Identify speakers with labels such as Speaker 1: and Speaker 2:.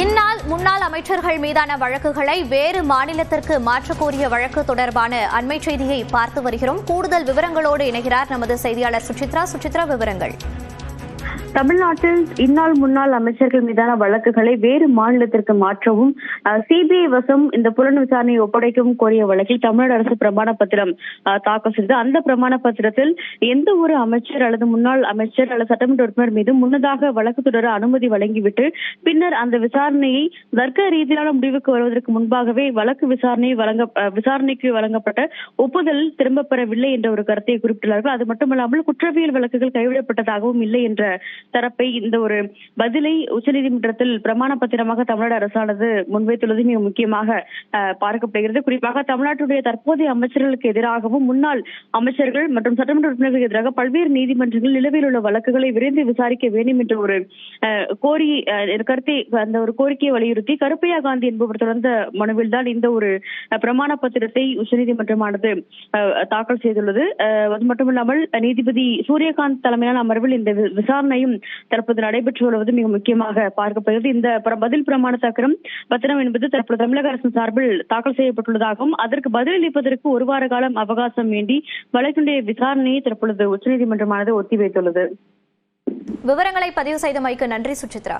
Speaker 1: இந்நாள் முன்னாள் அமைச்சர்கள் மீதான வழக்குகளை வேறு மாநிலத்திற்கு மாற்றக்கோரிய வழக்கு தொடர்பான அண்மை செய்தியை பார்த்து வருகிறோம். கூடுதல் விவரங்களோடு இணைகிறார் நமது செய்தியாளர் சுசித்ரா. சுசித்ரா விவரங்கள்.
Speaker 2: தமிழ்நாட்டில் இந்நாள் முன்னாள் அமைச்சர்கள் மீதான வழக்குகளை வேறு மாநிலத்திற்கு மாற்றவும் சிபிஐ வசம் இந்த புலன் விசாரணையை ஒப்படைக்கவும் கோரிய வழக்கில் தமிழ்நாடு அரசு பிரமாண பத்திரம் தாக்கல் செய்தது. அந்த பிரமாண பத்திரத்தில் எந்த ஒரு அமைச்சர் அல்லது முன்னாள் அமைச்சர் அல்லது சட்டமன்ற உறுப்பினர் மீது முன்னதாக வழக்கு தொடர அனுமதி வழங்கிவிட்டு பின்னர் அந்த விசாரணையை தர்க்க ரீதியிலான முடிவுக்கு வருவதற்கு முன்பாகவே வழக்கு விசாரணை வழங்க அஹ், விசாரணைக்கு வழங்கப்பட்ட ஒப்புதல் திரும்பப் பெறவில்லை என்ற ஒரு கருத்தை குறிப்பிட்டுள்ளார்கள். அது மட்டுமல்லாமல் குற்றவியல் வழக்குகள் கைவிடப்பட்டதாகவும் இல்லை என்ற தரப்பை இந்த ஒரு பதிலை உச்சநீதிமன்றத்தில் பிரமாண பத்திரமாக தமிழ்நாடு அரசானது முன்வைத்துள்ளது. மிக முக்கியமாக பார்க்கப்படுகிறது. குறிப்பாக தமிழ்நாட்டுடைய தற்போதைய அமைச்சர்களுக்கு எதிராகவும் முன்னாள் அமைச்சர்கள் மற்றும் சட்டமன்ற உறுப்பினர்களுக்கு எதிராக பல்வேறு நீதிமன்றங்கள் நிலுவையில் உள்ள வழக்குகளை விரைந்து விசாரிக்க வேண்டும் என்ற ஒரு கோரி கருத்தை அந்த ஒரு கோரிக்கையை வலியுறுத்தி கருப்பையா காந்தி என்பவர் தொடர்ந்த மனுவில் தான் இந்த ஒரு பிரமாண பத்திரத்தை உச்சநீதிமன்றமானது தாக்கல் செய்துள்ளது. அது மட்டுமில்லாமல் நீதிபதி சூரியகாந்த் தலைமையிலான அமர்வில் இந்த விசாரணையும் தற்போது நடைபெற்று வருவது மிக முக்கியமாக பார்க்கப்படுகிறது. இந்த பதில் பிரமாண சக்கரம் பத்திரம் என்பது தற்போது தமிழக அரசின் சார்பில் தாக்கல் செய்யப்பட்டுள்ளதாகவும் அதற்கு பதிலளிப்பதற்கு ஒரு வார காலம் அவகாசம் வேண்டி வழக்கினுடைய விசாரணையை தற்பொழுது உச்சநீதிமன்றமானது ஒத்திவைத்துள்ளது.
Speaker 1: விவரங்களை பதிவு செய்தமைக்கு நன்றி சுசித்ரா.